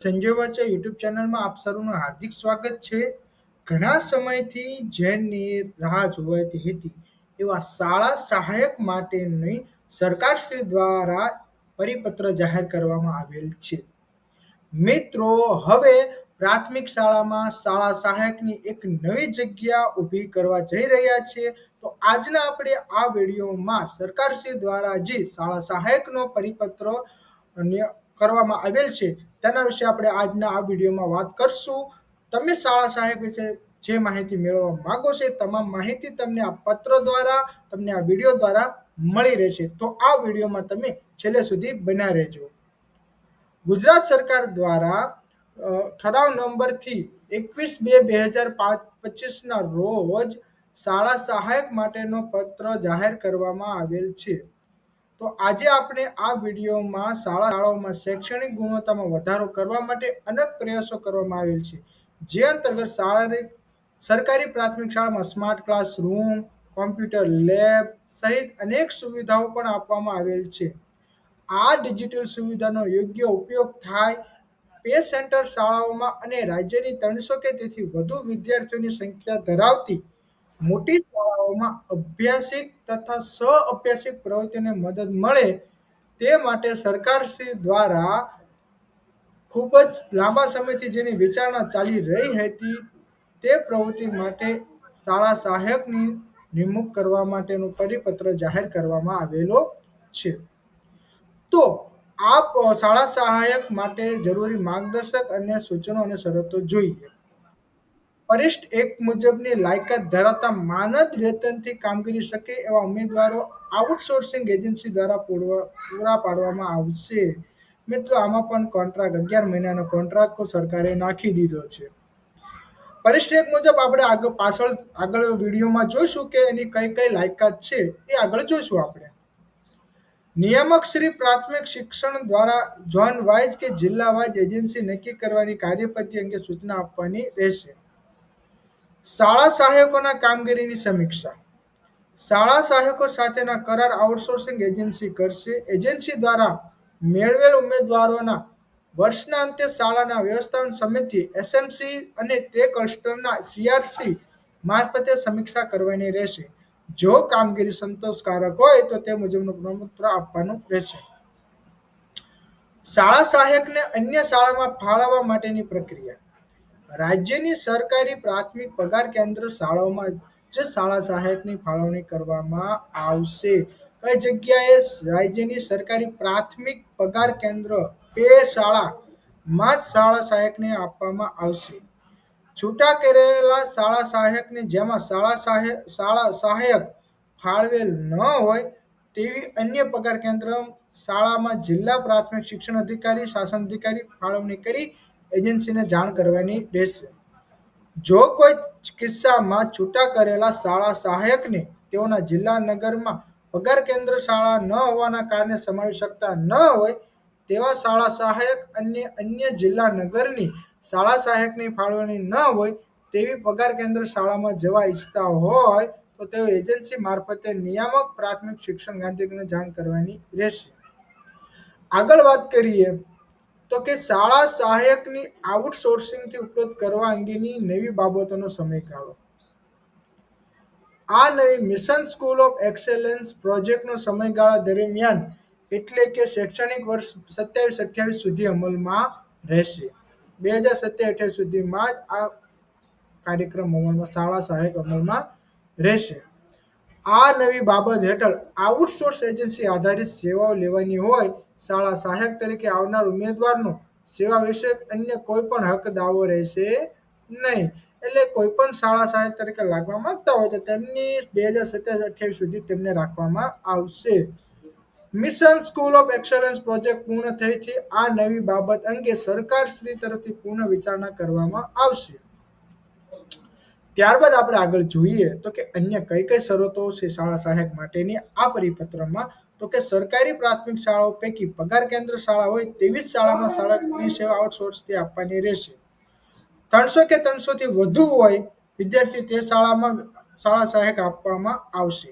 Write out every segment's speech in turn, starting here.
Sanjay વાચા YouTube ચેનલમાં આપ સૌનું હાર્દિક સ્વાગત છે. ઘણા સમયથી જેની રાહ જોવાતી હતી એવા શાળા સહાયક માટેની સરકારશ્રી દ્વારા પરિપત્ર જાહેર કરવામાં આવેલ છે. મિત્રો, હવે પ્રાથમિક શાળામાં શાળા સહાયકની એક નવી જગ્યા ઊભી કરવા જઈ રહ્યા છે. તો આજના આપણે આ વિડીયોમાં સરકારશ્રી દ્વારા જે શાળા સહાયકનો પરિપત્ર કરવામાં આવેલ છે. તેના વિશે આપણે આજના આ વિડીયોમાં વાત કરશું. તમે શાળા સહાયક વિશે જે માહિતી મેળવવા માંગો છો તમામ માહિતી તમને આ પત્ર દ્વારા, તમને આ વીડિયો દ્વારા મળી રહેશે. તો આ વિડીયોમાં તમે છેલ્લે સુધી બન્યા રહેજો. ગુજરાત સરકાર દ્વારા ઠરાવ નંબરથી એકવીસ બે બે હજાર પાંચ પચીસના રોજ શાળા સહાયક માટેનો પત્ર જાહેર કરવામાં આવેલ છે. તો આજે આપણે આ વિડીયોમાં શાળા શાળાઓમાં શૈક્ષણિક ગુણવત્તામાં વધારો કરવા માટે અનેક પ્રયાસો કરવામાં આવેલ છે. જે અંતર્ગત શાળાની સરકારી પ્રાથમિક શાળામાં સ્માર્ટ ક્લાસરૂમ, કોમ્પ્યુટર લેબ સહિત અનેક સુવિધાઓ પણ આપવામાં આવેલ છે. આ ડિજિટલ સુવિધાનો યોગ્ય ઉપયોગ થાય પે સેન્ટર શાળાઓમાં અને રાજ્યની ત્રણસો કે તેથી વધુ વિદ્યાર્થીઓની સંખ્યા ધરાવતી મોટી શાળાઓમાં અભ્યાસિક તથા સહ અભ્યાસિક પ્રવૃત્તિને મદદ મળે તે માટે સરકારશ્રી દ્વારા ખૂબ જ લાંબા સમયથી જેની વિચારણા ચાલી રહી હતી તે પ્રવૃત્તિ માટે શાળા સહાયકની નિમણૂક કરવા માટેનું પરિપત્ર જાહેર કરવામાં આવેલો છે. તો આપ શાળા સહાયક માટે જરૂરી માર્ગદર્શક અને સૂચનો અને શરતો જોઈએ. પરિશિષ્ટ એક મુજબની લાયકાત ધરાવતા માનદ વેતનથી કામગીરી શકે એવા ઉમેદવારો આઉટસોર્સિંગ એજન્સી દ્વારા પૂરા પાડવામાં આવશે. મિત્રો, આમાં પણ કોન્ટ્રાક્ટ અગિયાર મહિનાનો કોન્ટ્રાક્ટ સરકારે નાખી દીધો છે. પરિષ્ઠ એક મુજબ આપણે આગળ પાછળ, આગળ વિડીયોમાં જોઈશું કે એની કઈ કઈ લાયકાત છે, એ આગળ જોઈશું આપણે. નિયામક શ્રી પ્રાથમિક શિક્ષણ દ્વારા ઝોન વાઇઝ કે જિલ્લા વાઇઝ એજન્સી નક્કી કરવાની કાર્યપદ્ધતિ અંગે સૂચના આપવાની રહેશે. શાળા સહાયકોના કામગીરીની સમીક્ષા. શાળા સહાયકો સાથેના કરાર આઉટસોર્સિંગ એજન્સી કરશે. એજન્સી દ્વારા મેળવેલ ઉમેદવારોના વર્ષના અંતે શાળાના વ્યવસ્થાપન સમિતિ, એસએમસી અને તે ક્લસ્ટરના સીઆરસી મારફતે સમીક્ષા કરવાની રહેશે. જો કામગીરી સંતોષકારક હોય તો તે મુજબનું પ્રમાણપત્ર આપવાનું રહેશે. શાળા સહાયકને અન્ય શાળામાં ફાળવવા માટેની પ્રક્રિયા. રાજ્યની સરકારી પ્રાથમિક પગાર કેન્દ્ર શાળાઓમાં જ શાળા સહાયકની ફાળવણી કરવામાં આવશે. કઈ જગ્યાએ રાજ્યની સરકારી પ્રાથમિક પગાર કેન્દ્ર? પે શાળામાં જ શાળા સહાયકને આપવામાં આવશે. છૂટા કરેલા શાળા સહાયકને જેમાં શાળા સહાય, શાળા સહાયક ફાળવેલ ન હોય તેવી અન્ય પગાર કેન્દ્ર શાળામાં જિલ્લા પ્રાથમિક શિક્ષણ અધિકારી, શાસન અધિકારી ફાળવણી કરી એજન્સીને જાણ કરવાની રહેશે. જો કોઈ કિસ્સામાં છૂટા કરેલા શાળા સહાયકને તેઓના જિલ્લા નગરમાં પગાર કેન્દ્ર શાળા ન હોવાના કારણે સમાવી શકતા ન હોય, તેવા શાળા સહાયક અન્ય અન્ય જિલ્લા નગરની શાળા સહાયકની ફાળવણી ન હોય તેવી પગાર કેન્દ્ર શાળામાં જવા ઈચ્છતા હોય, તો તેઓ એજન્સી મારફતે નિયામક પ્રાથમિક શિક્ષણ ગાંધીનગરને જાણ કરવાની રહેશે. આગળ વાત કરીએ તો કે શાળા સહાયકની આઉટસોર્સિંગથી ઉપલબ્ધ કરવા અંગેની નવી બાબતોનો સમયગાળો આ નવી મિશન સ્કૂલ ઓફ એક્સેલન્સ પ્રોજેક્ટનો સમયગાળા દરમિયાન એટલે કે શૈક્ષણિક વર્ષ સત્યાવીસ અઠ્યાવીસ સુધી અમલમાં રહેશે. બે હજાર સત્યાવીસ અઠ્યાવીસ સુધીમાં જ આ કાર્યક્રમ અમલમાં, શાળા સહાયક અમલમાં રહેશે. આ નવી બાબત હેઠળ આઉટસોર્સ એજન્સી આધારિત સેવાઓ લેવાની હોય શાળા સહાયક તરીકે આવનાર ઉમેદવારનો સેવા વિશે અન્ય કોઈ પણ હક દાવો રહેશે નહીં. એટલે કોઈ પણ શાળા સહાયક તરીકે લાગવા માંગતા હોય તો તેમની બે હજાર સત્યાવીસ અઠ્યાવીસ સુધી તેમને રાખવામાં આવશે. Mission school of excellence project પૂર્ણ થઈથી આ નવી બાબત અંગે સરકાર શ્રી તરફથી પૂર્ણ વિચારણા કરવામાં આવશે. ત્યારબાદ આપણે આગળ જોઈએ તો કે અન્ય કઈ કઈ શરતો છે શાળા સહાયક માટેની આ પરિપત્રમાં તો કે સરકારી પ્રાથમિક શાળાઓ પૈકી પગાર કેન્દ્ર શાળા હોય તેવી જ શાળામાં શાળાની સેવા આઉટસોર્સથી આપવાની રહેશે. ત્રણસો કે ત્રણસોથી વધુ હોય વિદ્યાર્થી તે શાળામાં શાળા સહાયક આપવામાં આવશે.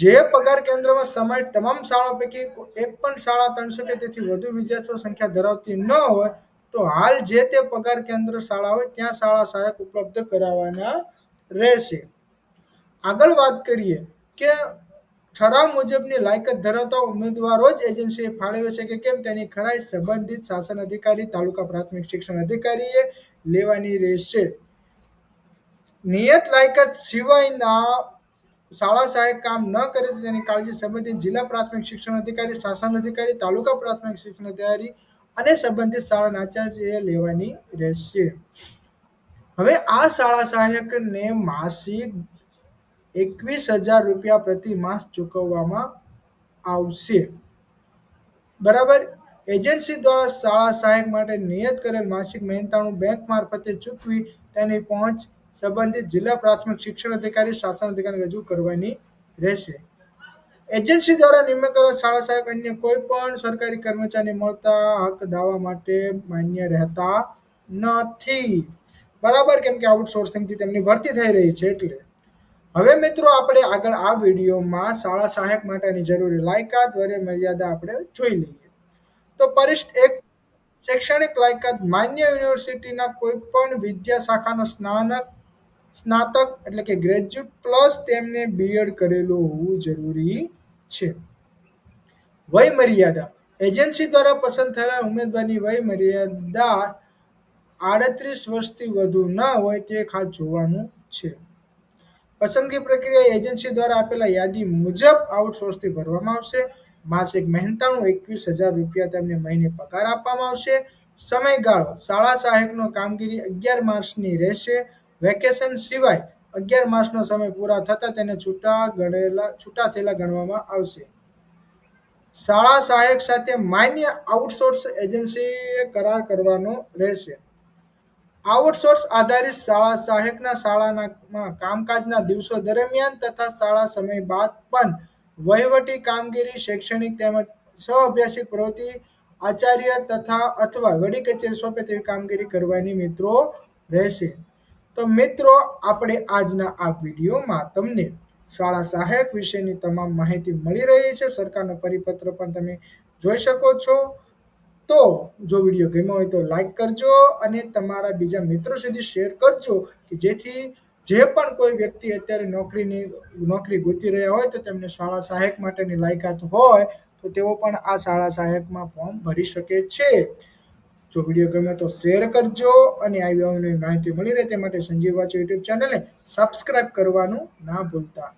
જે પગાર કેન્દ્રમાં સમાયેલ તમામ શાળાઓ પૈકી એક પણ શાળા ત્રણસો કે તેથી વધુ વિદ્યાર્થીઓ સંખ્યા ધરાવતી ન હોય, તો હાલ જે તે પગાર કેન્દ્ર શાળા હોય ત્યાં શાળા સહાયક ઉપલબ્ધ કરાવવાના રહેશે. આગળ વાત કરીએ કે ઠરાવ મુજબની લાયકાત ધરાવતા ઉમેદવારો જ એજન્સીએ ફાળવે છે કે કેમ તેની ખરાઈ સંબંધિત શાસન અધિકારી, તાલુકા પ્રાથમિક શિક્ષણ અધિકારીએ લેવાની રહેશે. નિયત લાયકાત સિવાયના શાળા સહાયક કામ ન કરે તો તેની કાળજી સંબંધિત જિલ્લા પ્રાથમિક શિક્ષણ અધિકારી, શાસન અધિકારી, તાલુકા પ્રાથમિક શિક્ષણ અધિકારી અને સંબંધિત શાળાના આચાર્યએ લેવાની રહેશે. હવે આ શાળા સહાયકને માસિક એકવીસ હજાર રૂપિયા પ્રતિ માસ ચૂકવવામાં આવશે. બરાબર? એજન્સી દ્વારા શાળા સહાયક માટે નિયત કરેલ માસિક મહેનતાણું બેંક મારફતે ચૂકવી તેની પહોંચ સંબંધિત જિલ્લા પ્રાથમિક શિક્ષણ અધિકારી, શાસન અધિકારી રજૂ કરવાની રહેશે. એજન્સી દ્વારા નિમણૂક કરેલ શાળા સહાયક અન્ય કોઈ પણ સરકારી કર્મચારી મળતા હક દાવા માટે માન્ય રહેતા નથી. બરાબર? કેમ કે આઉટસોર્સિંગથી તેમની ભરતી થઈ રહી છે એટલે. હવે મિત્રો આપણે આગળ આ વિડીયોમાં શાળા સહાયક માટેની જરૂરી લાયકાત વરે મર્યાદા આપણે જોઈ લઈએ. તો પરિષ્ઠ એક, શૈક્ષણિક લાયકાત માન્ય યુનિવર્સિટીના કોઈ પણ વિદ્યા શાખાનો સ્નાનક, સ્નાતક એટલે કે ગ્રેજ્યુએટ પ્લસ તેમને બીએડ કરેલું હોવું જરૂરી છે. વય મર્યાદા, એજન્સી દ્વારા પસંદ થયેલા ઉમેદવારની વય મર્યાદા આડત્રીસ વર્ષથી વધુ ન હોય તે ખાસ જોવાનું છે. પસંદગી પ્રક્રિયા એજન્સી દ્વારા આપેલા યાદી મુજબ આઉટસોર્સથી ભરવામાં આવશે. માસિક મહેનતાણું એકવીસ હજાર રૂપિયા તેમને મહિને પગાર આપવામાં આવશે. સમયગાળો શાળા સહાયકનો કામગીરી અગિયાર માસની રહેશે. વેકેશન સિવાય અગિયાર માસનો સમય પૂરા થતાં તેને છૂટા ગણેલા છૂટા થયેલા ગણવામાં આવશે. શાળા સહાયક સાથે માન્ય આઉટસોર્સ એજન્સીએ કરાર કરવાનો રહેશે. આઉટસોર્સ આધારિત શાળા સહાયકના શાળાના કામકાજના દિવસો દરમિયાન તથા શાળા સમય બાદ પણ વહીવટી કામગીરી, શૈક્ષણિક તેમજ સહઅભ્યાસિક પ્રવૃત્તિ, આચાર્ય તથા અથવા વડી કચેરી સોંપે તેવી કામગીરી કરવાની મિત્રો રહેશે. તો મિત્રો, આપણે આજના આ વિડીયોમાં તમને શાળા સહાયક વિશેની તમામ માહિતી મળી રહી છે. સરકારનો પરિપત્ર પણ તમે જોઈ શકો છો. તો જો વીડિયો ગમ્યો હોય તો લાઈક કરજો અને તમારા બીજા મિત્રો સુધી શેર કરજો કે જેથી જે પણ કોઈ વ્યક્તિ અત્યારે નોકરીની, નોકરી ગોતી રહ્યા હોય તો તેમને શાળા સહાયક માટેની લાયકાત હોય તો તેઓ પણ આ શાળા સહાયકમાં ફોર્મ ભરી શકે છે. જો વીડિયો ગમે તો શેર કરજો અને આવી અવનવી માહિતી મળી રહે તે માટે સંજીવ વાચો યુટ્યુબ ચેનલને સબસ્ક્રાઇબ કરવાનું ના ભૂલતા.